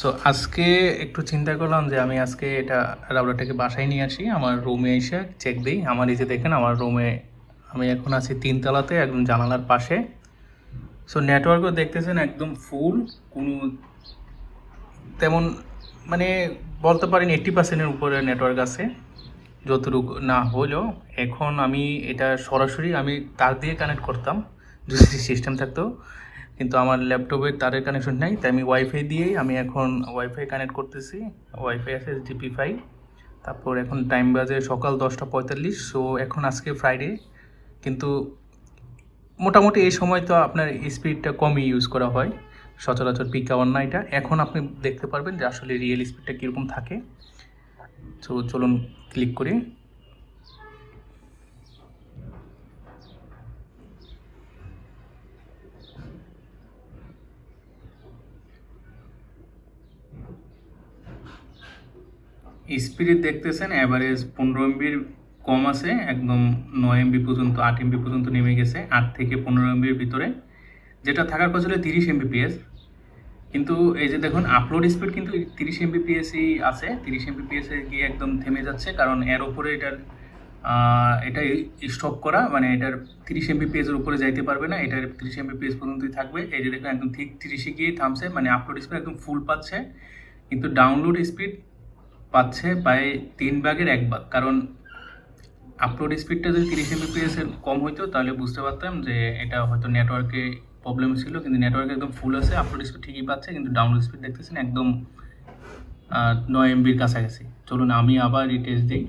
So আজকে একটু চিন্তা করলাম যে আমি আজকে এটা রাউটারটাকে বাসায় নিয়ে আসি, আমার রুমে এসে চেক দিই। আমার এই যে দেখেন, আমার রুমে আমি এখন আছি তিনতলাতে, একদম জানালার পাশে। সো নেটওয়ার্কও দেখতেছেন একদম ফুল কোনো তেমন মানে বলতে পারেন এইট্টি পার্সেন্টের উপরে নেটওয়ার্ক আছে, যতটুকু না হলেও। এখন আমি এটা সরাসরি আমি তার দিয়ে কানেক্ট করতাম, যদি সিস্টেম থাকতো। কিন্তু আমার ল্যাপটপের তারের কানেকশন নাই, তাই আমি ওয়াইফাই দিয়েই আমি এখন ওয়াইফাই কানেক্ট করতেছি। ওয়াইফাই আছে জিপি ফাই তারপর এখন টাইম বাজে সকাল দশটা পঁয়তাল্লিশ সো এখন আজকে ফ্রাইডে কিন্তু মোটামুটি এই সময় তো আপনার স্পিডটা কমই ইউজ করা হয়, সচরাচর পিক আওয়ার না এটা এখন আপনি দেখতে পারবেন যে আসলে রিয়েল স্পিডটা কীরকম থাকে। তো চলুন ক্লিক করি। স্পিড দেখতেছেন অ্যাভারেজ পনেরো এমবির কম আছে, একদম নয় এমবি পর্যন্ত, আট এমবি পর্যন্ত নেমে গেছে, আট থেকে পনেরো এমবির ভিতরে। যেটা থাকার কথা ছিল তিরিশ এমবিপিএস কিন্তু এই যে দেখুন আপলোড স্পিড কিন্তু তিরিশ এমবিপিএসই আছে। তিরিশ এমবিপিএস গিয়ে একদম থেমে যাচ্ছে, কারণ এর ওপরে এটার এটা স্টপ করা মানে এটার তিরিশ এমবিপিএস এর উপরে যাইতে পারবে না, এটার তিরিশ এমবিপিএস পর্যন্তই থাকবে। এই যে দেখুন, একদম ঠিক তিরিশে গিয়ে থামছে মানে আপলোড স্পিড একদম ফুল পাচ্ছে। কিন্তু ডাউনলোড স্পিড পাচ্ছে প্রায় তিন ভাগের এক ভাগ। কারণ আপলোড স্পিডটা যদি তিরিশ এমবিপিএস এর কম হইতো, তাহলে বুঝতে পারতাম যে এটা হয়তো নেটওয়ার্কে প্রবলেম ছিল, কিন্তু নেটওয়ার্ক একদম ফুল আছে আপলোড স্পিড ঠিকই পাচ্ছে, কিন্তু ডাউনলোড স্পিড দেখতেছেন একদম নয় এমবির কাছাকাছি। চলুন আমি আবার রিটেস্ট দিই।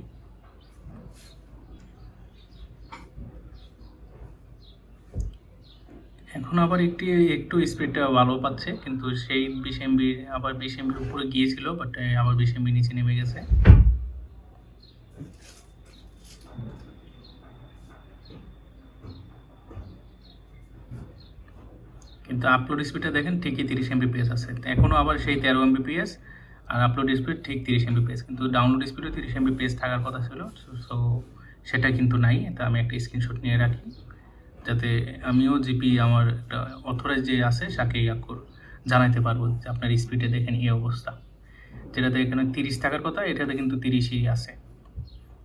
এখন আবার একটি, একটু স্পিডটা ভালো পাচ্ছে, কিন্তু সেই বিশ এমবি আবার বিশ এমবির উপরে গিয়েছিল বাট আবার বিশ এমবি নিচে নেমে গেছে। কিন্তু আপলোড স্পিডটা দেখেন, ঠিকই তিরিশ এমবিপিএস আছে। এখনও আবার সেই তেরো এমবিপিএস আর আপলোড স্পিড ঠিক তিরিশ এমবিপিএস কিন্তু ডাউনলোড স্পিডও তিরিশ এমবিপিএস থাকার কথা ছিল, সো, সেটা কিন্তু নাই তা আমি একটা স্ক্রিনশট নিয়ে রাখি। যাতে আমিও জিপি আমার একটা অথরাইজ যে আছে তাকে ইয়াকুর জানাইতে পারব যে আপনার স্পিডে দেখেন এই অবস্থা। যেটাতে এখানে তিরিশ থাকার কথা এটাতে কিন্তু তিরিশই আছে।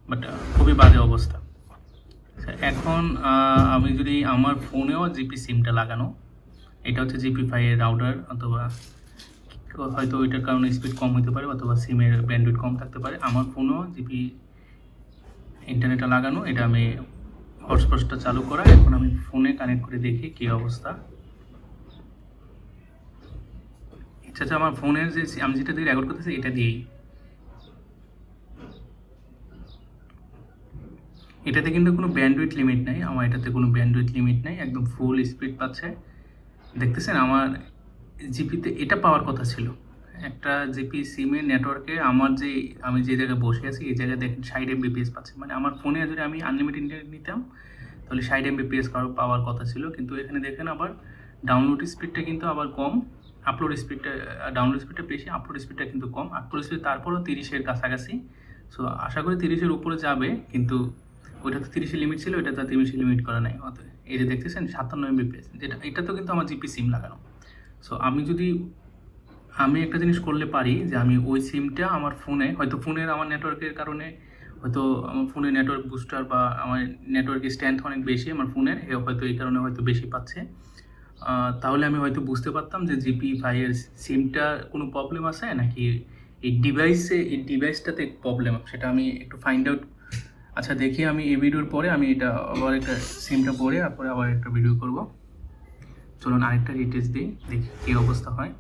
বাট খুবই বাজে অবস্থা। আচ্ছা, এখন আমি যদি আমার ফোনেও জিপি সিমটা লাগানো এটা হচ্ছে জিপি ফাইভ রাউটার অথবা হয়তো ওইটার কারণে স্পিড কম হতে পারে অথবা সিমের ব্যান্ডউইড কম থাকতে পারে। আমার ফোনেও জিপি ইন্টারনেটটা লাগানো এটা আমি হটস্পটটা চালু করা। এখন আমি ফোনে কানেক্ট করে দেখি কী অবস্থা। আচ্ছা আচ্ছা আমার ফোনের যে আমি যেটা দিয়ে রেকর্ড করতেছি, এটা দিয়েই। এটাতে কিন্তু কোনো ব্যান্ডউইথ লিমিট নাই। আমার এটাতে কোনো ব্যান্ডউইথ লিমিট নাই। একদম ফুল স্পিড পাচ্ছে। দেখতেছেন, আমার জিপিতে এটা পাওয়ার কথা ছিল। একটা জিপি সিমের নেটওয়ার্কে আমার যে, আমি যে জায়গায় বসে আছি, এই জায়গায় দেখেন ষাট এমবিপিএস পাচ্ছে। মানে আমার ফোনে যদি আমি আনলিমিটেড ইন্টারনেট নিতাম, তাহলে ষাট এমবিপিএস পাওয়ার কথা ছিল। কিন্তু এখানে দেখেন আবার ডাউনলোড স্পিডটা কিন্তু আবার কম আপলোড স্পিডটা ডাউনলোড স্পিডটা বেশি আপলোড স্পিডটা কিন্তু কম। আপলোড স্পিড তারপরও তিরিশের কাছাকাছি। সো আশা করি তিরিশের উপরে যাবে, কিন্তু ওইটা তো তিরিশের লিমিট ছিল এটা তো তিরিশের লিমিট করা নাই। অত এই যে দেখতেছেন, সাতান্ন এমবিপিএস যেটা, এটা তো কিন্তু আমার জিপি সিম লাগানো। সো আমি যদি আমি একটা জিনিস করলে পারি যে আমি ওই সিমটা আমার ফোনে হয়তো ফোনের আমার নেটওয়ার্কের কারণে, হয়তো আমার ফোনে নেটওয়ার্ক বুস্টার বা আমার নেটওয়ার্ক স্ট্যান্ড অনেক বেশি আমার ফোনের হয়তো এই কারণে হয়তো বেশি পাচ্ছে। তাহলে আমি হয়তো বুঝতে পারতাম যে জিপি ফাইয়ের সিমটা কোনো প্রবলেম আছে নাকি এই ডিভাইসে এই ডিভাইসটাতে প্রবলেম সেটা আমি একটু ফাইন্ড আউট আচ্ছা দেখি আমি এই ভিডিওর পরে আমি এটা আবার একটা সিমটা পরে, তারপরে আবার একটা ভিডিও করব। চলুন আরেকটা রিটেস্ট দিই, দেখি কী অবস্থা হয়।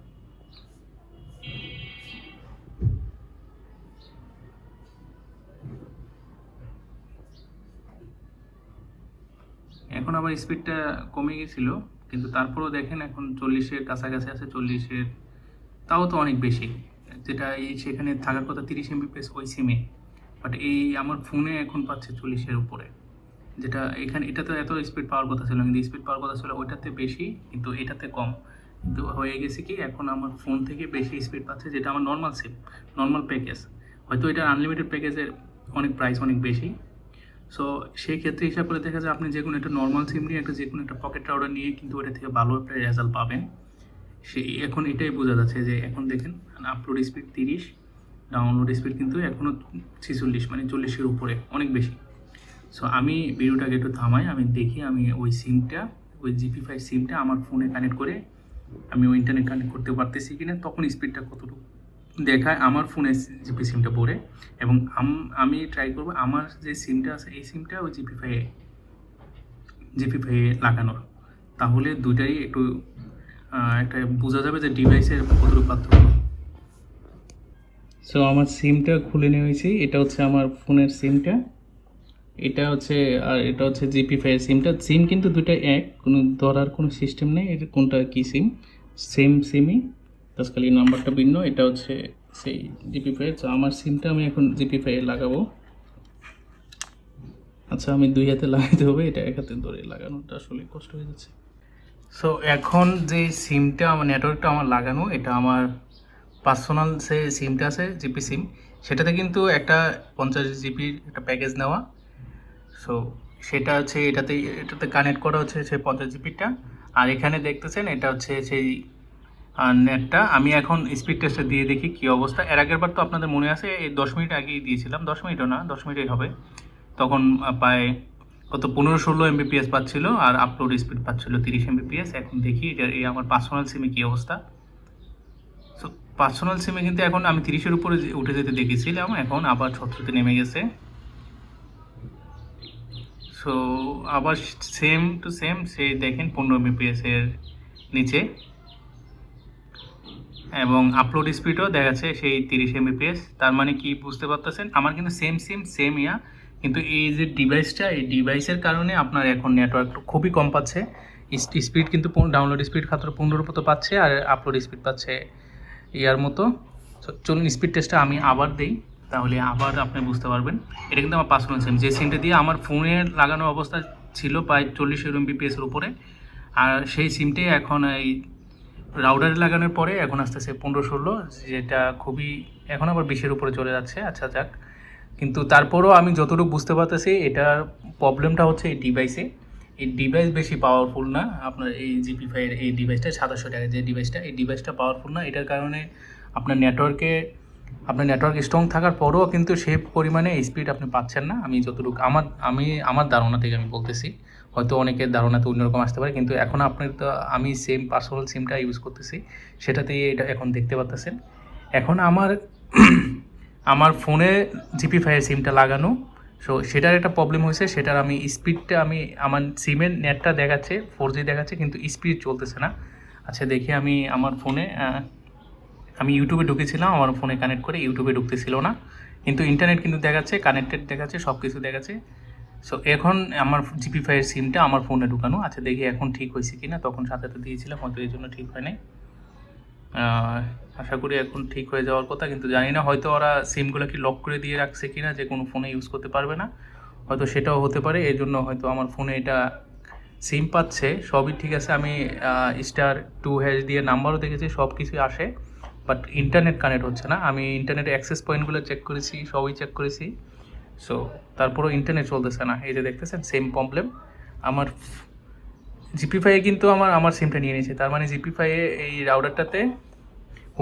এখন আবার স্পিডটা কমে গেছিল, কিন্তু তারপরেও দেখেন এখন চল্লিশের কাছাকাছি আছে, চল্লিশের তাও তো অনেক বেশি। যেটা এই সেখানে থাকার কথা তিরিশ এমবি এমবিপিএস ওই সিমে বাট এই আমার ফোনে এখন পাচ্ছে চল্লিশের উপরে। যেটা এখানে এটা তো এত স্পিড পাওয়ার কথা ছিল কিন্তু স্পিড পাওয়ার কথা ছিল ওইটাতে বেশি, কিন্তু এটাতে কম। কিন্তু হয়ে গেছে কি, এখন আমার ফোন থেকে বেশি স্পিড পাচ্ছে, যেটা আমার নর্মাল সিম নর্মাল প্যাকেজ হয়তো এটা আনলিমিটেড প্যাকেজের অনেক প্রাইস অনেক বেশি সো সেই ক্ষেত্রে হিসাব করে দেখা যায় আপনি যে কোনো একটা নর্মাল সিম নিয়ে একটা যে কোনো একটা পকেট রাউটার নিয়ে কিন্তু ওটা থেকে ভালো একটা রেজাল্ট পাবেন। সে এখন এটাই বোঝা যাচ্ছে যে এখন দেখেন আপলোড স্পিড তিরিশ ডাউনলোড স্পিড কিন্তু এখনও ছিচল্লিশ মানে চল্লিশের উপরে, অনেক বেশি। সো আমি ভিডিওটাকে একটু থামাই, আমি দেখি আমি ওই সিমটা ওই জিপি ফাইভ সিমটা আমার ফোনে কানেক্ট করে আমি ওই ইন্টারনেট কানেক্ট করতে পারতেছি কিনা, তখন স্পিডটা কতটুকু? দেখায় আমার ফোনে জিপি সিমটা পড়ে এবং আমি ট্রাই করব আমার যে সিমটা আছে, এই সিমটা ওই জিপি ফাইভে জিপি ফাইভে লাগানোর। তাহলে দুইটাই একটু একটা বোঝা যাবে যে ডিভাইসের কতটুকু পার্থক্য। সো আমার সিমটা খুলে নিয়েছি। এটা হচ্ছে আমার ফোনের সিমটা। এটা হচ্ছে, আর এটা হচ্ছে জিপি ফাইভ সিমটা। সিম কিন্তু দুটো এক, কোনো ধরার কোনো সিস্টেম নেই। এটা কোনটা কী সিম? সেম সিমই খালি নাম্বারটা ভিন্ন, এটা হচ্ছে সেই জিপি ফাইভ তো আমার সিমটা আমি এখন জিপি ফাইভে লাগাবো। আচ্ছা আমি দুই হাতে লাগাইতে হবে, এটা এক হাতে ধরে লাগানোটা আসলে কষ্ট হয়ে যাচ্ছে। সো এখন যে সিমটা আমার নেটওয়ার্কটা আমার লাগানো, এটা আমার পার্সোনাল যে সিমটা আছে জিপি সিম সেটাতে কিন্তু একটা পঞ্চাশ জিবির একটা প্যাকেজ নেওয়া। সো সেটা হচ্ছে এটাতে এটাতে কানেক্ট করা হচ্ছে সেই পঞ্চাশ জিবিটা আর এখানে দেখতেছেন, এটা হচ্ছে সেই নেটটা, আমি এখন স্পিড টেস্টে দিয়ে দেখি কী অবস্থা। এর আগের বার তো আপনাদের মনে আছে, এই দশ মিনিট আগেই দিয়েছিলাম, দশ মিনিটও না, দশ মিনিটই হবে। তখন প্রায় কত, পনেরো ষোলো এম এমবিপিএস পাচ্ছিল আর আপলোড স্পিড পাচ্ছিল তিরিশ এমবিপিএস এখন দেখি এটা, এই আমার পার্সোনাল সিমে কী অবস্থা। সো পার্সোনাল সিমে কিন্তু এখন আমি তিরিশের উপরে উঠে যেতে দেখেছিলাম, এখন আবার ছত্রতে নেমে গেছে। সো আবার সেম টু সেম সে দেখেন পনেরো এমবিপিএস এর নিচে। এবং আপলোড স্পিডও দেখাচ্ছে সেই তিরিশ এমবিপিএস তার মানে কি বুঝতে পারতেছেন? আমার কিন্তু সেম সিম সেম ইয়া। কিন্তু এই যে ডিভাইসটা এই ডিভাইসের কারণে আপনার এখন নেটওয়ার্ক খুবই কম পাচ্ছে। স্পিড কিন্তু ডাউনলোড স্পিড খাত্র পনেরোর মতো পাচ্ছে আর আপলোড স্পিড পাচ্ছে ইয়ার মতো। চলুন স্পিড টেস্টটা আমি আবার দেই, তাহলে আবার আপনি বুঝতে পারবেন। এটা কিন্তু আমার পার্সোনাল সিম যে সিমটা দিয়ে আমার ফোনে লাগানো অবস্থা ছিল প্রায় চল্লিশ এমবিপিএসের উপরে। আর সেই সিমটাই এখন এই রাউডারে লাগানোর পরে এখন আসতেছে পনেরো ষোলো, যেটা খুবই এখন আবার বিশের উপরে চলে যাচ্ছে আচ্ছা যাক। কিন্তু তারপরও আমি যতটুকু বুঝতে পারতেছি এটার প্রবলেমটা হচ্ছে এই ডিভাইসে এই ডিভাইস বেশি পাওয়ারফুল না, আপনার এই জিপি ফাইয়ের এই ডিভাইসটা সাতাশশো টাকা যে ডিভাইসটা এই ডিভাইসটা পাওয়ারফুল না। এটার কারণে আপনার নেটওয়ার্কে আপনার নেটওয়ার্ক স্ট্রং থাকার পরেও কিন্তু সেই পরিমাণে স্পিড আপনি পাচ্ছেন না। আমি যতটুকু, আমার, আমি, আমার ধারণা থেকে আমি বলতেছি, হয়তো অনেকের ধারণাতে অন্যরকম আসতে পারে, কিন্তু এখন আপনার তো, আমি সেম পার্সোনাল সিমটা ইউজ করতেছি, সেটাতেই এটা এখন দেখতে পাচ্তেছেন এখন আমার আমার ফোনে জিপি ফাইভ সিমটা লাগানো সো সেটার একটা প্রবলেম হয়েছে, সেটার আমি স্পিডটা আমি, আমার সিমের নেটটা দেখাচ্ছে ফোর জি দেখাচ্ছে, কিন্তু স্পিড চলতেছে না। আচ্ছা দেখি আমি আমার ফোনে আমি ইউটিউবে ঢুকেছিলাম, আমার ফোনে কানেক্ট করে ইউটিউবে ঢুকতেছিল না। কিন্তু ইন্টারনেট কিন্তু দেখাচ্ছে কানেক্টেড দেখাচ্ছে সব কিছু দেখাচ্ছে। সো এখন আমার জিপি ফাইভ সিমটা আমার ফোনে ঢুকানো আচ্ছা দেখি এখন ঠিক হয়েছে কি না তখন সাথে সাথে দিয়েছিলাম, হয়তো এই জন্য ঠিক হয় নাই। আশা করি এখন ঠিক হয়ে যাওয়ার কথা, কিন্তু জানি না হয়তো ওরা সিমগুলো কি লক করে দিয়ে রাখছে কি না যে কোনো ফোনে ইউজ করতে পারবে না। হয়তো সেটাও হতে পারে, এই জন্য হয়তো আমার ফোনে এটা সিম পাচ্ছে। সবই ঠিক আছে, আমি স্টার টু হ্যাশ দিয়ে নাম্বারও দেখেছি সব কিছুই আসে। বাট ইন্টারনেট কানেক্ট হচ্ছে না। আমি ইন্টারনেট অ্যাক্সেস পয়েন্টগুলো চেক করেছি, সবই চেক করেছি। সো তারপরেও ইন্টারনেট চলতেছে না। এই যে দেখতেছেন সেম প্রবলেম আমার জিপি ফাইয়ে কিন্তু আমার আমার সিমটা নিয়ে নিয়েছে। তার মানে জিপি ফাইয়ে এই রাউটারটাতে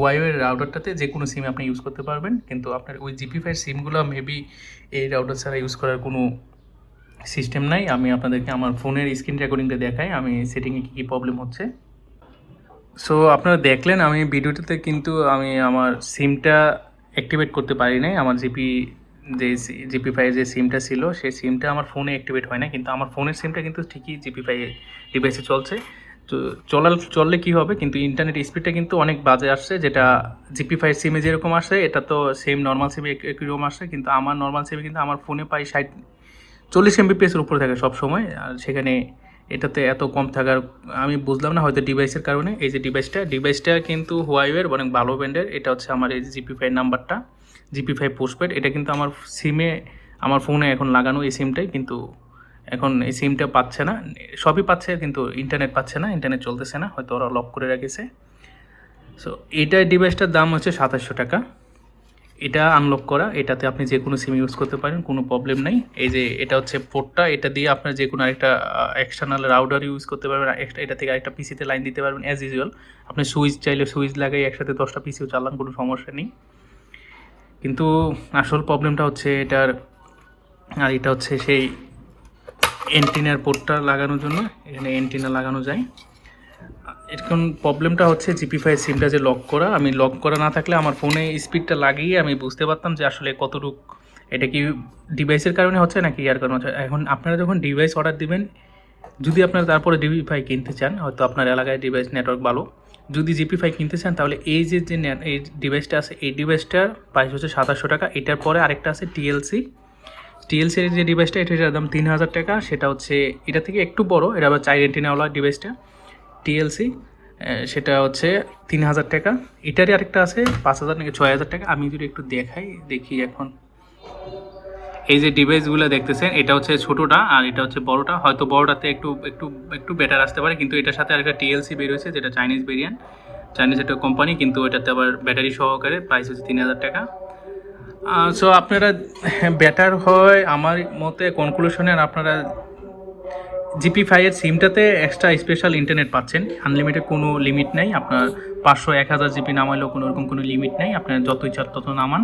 ওয়াইওয়ের রাউটারটাতে যে কোনো সিম আপনি ইউজ করতে পারবেন। কিন্তু আপনার ওই জিপি ফাইয়ের সিমগুলো মেবি এই রাউটার ছাড়া ইউজ করার কোনো সিস্টেম নাই। আমি আপনাদেরকে আমার ফোনের স্ক্রিন রেকর্ডিংটা দেখাই। আমি সেটিংয়ে কী কী প্রবলেম হচ্ছে। সো আপনারা দেখলেন, আমি ভিডিওটাতে কিন্তু আমি আমার সিমটা অ্যাক্টিভেট করতে পারি নাই। আমার জিপি, যে জিপি ফাই যে সিমটা ছিল, সেই সিমটা আমার ফোনে অ্যাক্টিভেট হয় না কিন্তু আমার ফোনের সিমটা কিন্তু ঠিকই জিপি ফাই ডিভাইসে চলছে। তো চলাল, চললে কী হবে? কিন্তু ইন্টারনেট স্পিডটা কিন্তু অনেক বাজে আসছে, যেটা জিপি ফাইভ সিমে যেরকম আসে, এটা তো সেম নর্মাল সিমে একই রকম আসছে কিন্তু আমার নর্মাল সিমে কিন্তু আমার ফোনে প্রায় ষাট, চল্লিশ এমবিপিএসের উপরে থাকে সবসময়। আর সেখানে এটাতে এত কম থাকার, আমি বুঝলাম না হয়তো ডিভাইসের কারণে। এই যে ডিভাইসটা ডিভাইসটা কিন্তু হোয়াইওয়ের অনেক ভালো ব্র্যান্ডের এটা হচ্ছে আমার এই জিপি ফাইভ নাম্বারটা জিপি ফাইভ পোস্টপেড এটা কিন্তু আমার সিমে আমার ফোনে এখন লাগানো এই সিমটাই কিন্তু এখন এই সিমটা পাচ্ছে না। সবই পাচ্ছে, কিন্তু ইন্টারনেট পাচ্ছে না ইন্টারনেট চলতেছে না। হয়তো ওরা লক করে রেখেছে। সো এইটার ডিভাইসটার দাম হচ্ছে সাতাশশো টাকা। এটা আনলক করা, এটাতে আপনি যে কোনো সিম ইউজ করতে পারেন, কোনো প্রবলেম নেই। এই যে এটা হচ্ছে পোর্টটা এটা দিয়ে আপনার যে কোনো আরেকটা এক্সটার্নাল রাউডার ইউজ করতে পারবেন এটা থেকে আরেকটা পিসিতে লাইন দিতে পারবেন অ্যাজ ইউজুয়াল আপনি সুইচ চাইলে সুইচ লাগাই একসাথে দশটা পিসিও চালান, কোনো সমস্যা নেই। কিন্তু আসল প্রবলেমটা হচ্ছে এটার, আর এটা হচ্ছে সেই এন্টিনার পোর্টটা লাগানোর জন্য, এখানে এন্টিনা লাগানো যায়। এখন প্রবলেমটা হচ্ছে জিপি ফাই সিমটা যে লক করা, আমি লক করা না থাকলে আমার ফোনে স্পিডটা লাগিয়ে আমি বুঝতে পারতাম যে আসলে কতটুক, এটা কি ডিভাইসের কারণে হচ্ছে নাকি ইয়ার কারণে হচ্ছে? এখন আপনারা যখন ডিভাইস অর্ডার দিবেন, যদি আপনারা তারপরে ডিবি ফাই কিনতে চান, হয়তো আপনার এলাকায় ডিভাইস নেটওয়ার্ক ভালো, যদি জিপি ফাই কিনতে চান, তাহলে এই যে যে এই ডিভাইসটা আছে, এই ডিভাইসটার প্রাইস হচ্ছে সাতাশশো টাকা, এটার পরে আরেকটা আছে টিএলসি টিএলসির যে ডিভাইসটা এটার দাম তিন হাজার টাকা, সেটা হচ্ছে, এটা থেকে একটু বড়, এটা আবার চাই রেন্টিনাওয়ালা ডিভাইসটা টিএলসি সেটা হচ্ছে তিন হাজার টাকা। এটারই আরেকটা আছে, পাঁচ হাজার নাকি ছয় হাজার টাকা। আমি যদি একটু দেখাই, দেখি এখন। এই যে ডিভাইসগুলো দেখতেছেন, এটা হচ্ছে ছোটোটা আর এটা হচ্ছে বড়টা। হয়তো বড়টাতে একটু একটু একটু বেটার আসতে পারে, কিন্তু এটার সাথে আরেকটা টিএলসি বের হয়েছে, যেটা চাইনিজ ভেরিয়েন্ট চাইনিজ একটা কোম্পানি কিন্তু এটাতে আবার ব্যাটারি সহকারে প্রাইস হচ্ছে তিন হাজার টাকা। সো আপনারা বেটার হয় আমার মতে কনক্লুশনে আপনারা জিপি ফাইয়ের সিমটাতে এক্সট্রা স্পেশাল ইন্টারনেট পাচ্ছেন। আনলিমিটেড কোনো লিমিট নেই। আপনার পাঁচশো, এক হাজার জিপি নামাইলেও কোনো রকম কোনো লিমিট নেই। আপনার যত ইচ্ছা তত নামান।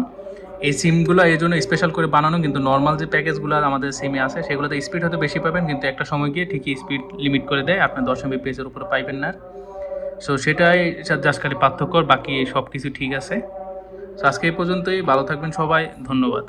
এই সিমগুলো এই জন্য স্পেশাল করে বানানো, কিন্তু নর্মাল যে প্যাকেজগুলো আমাদের সিমে আছে, সেগুলোতে স্পিড হয়তো বেশি পাবেন, কিন্তু একটা সময় গিয়ে ঠিকই স্পিড লিমিট করে দেয়। আপনার দশ পেজের উপরে পাইবেন না সো সেটাই জাস্ট খালি পার্থক্য। বাকি সব কিছু ঠিক আছে। সো আজকে এই পর্যন্তই। ভালো থাকবেন সবাই। ধন্যবাদ।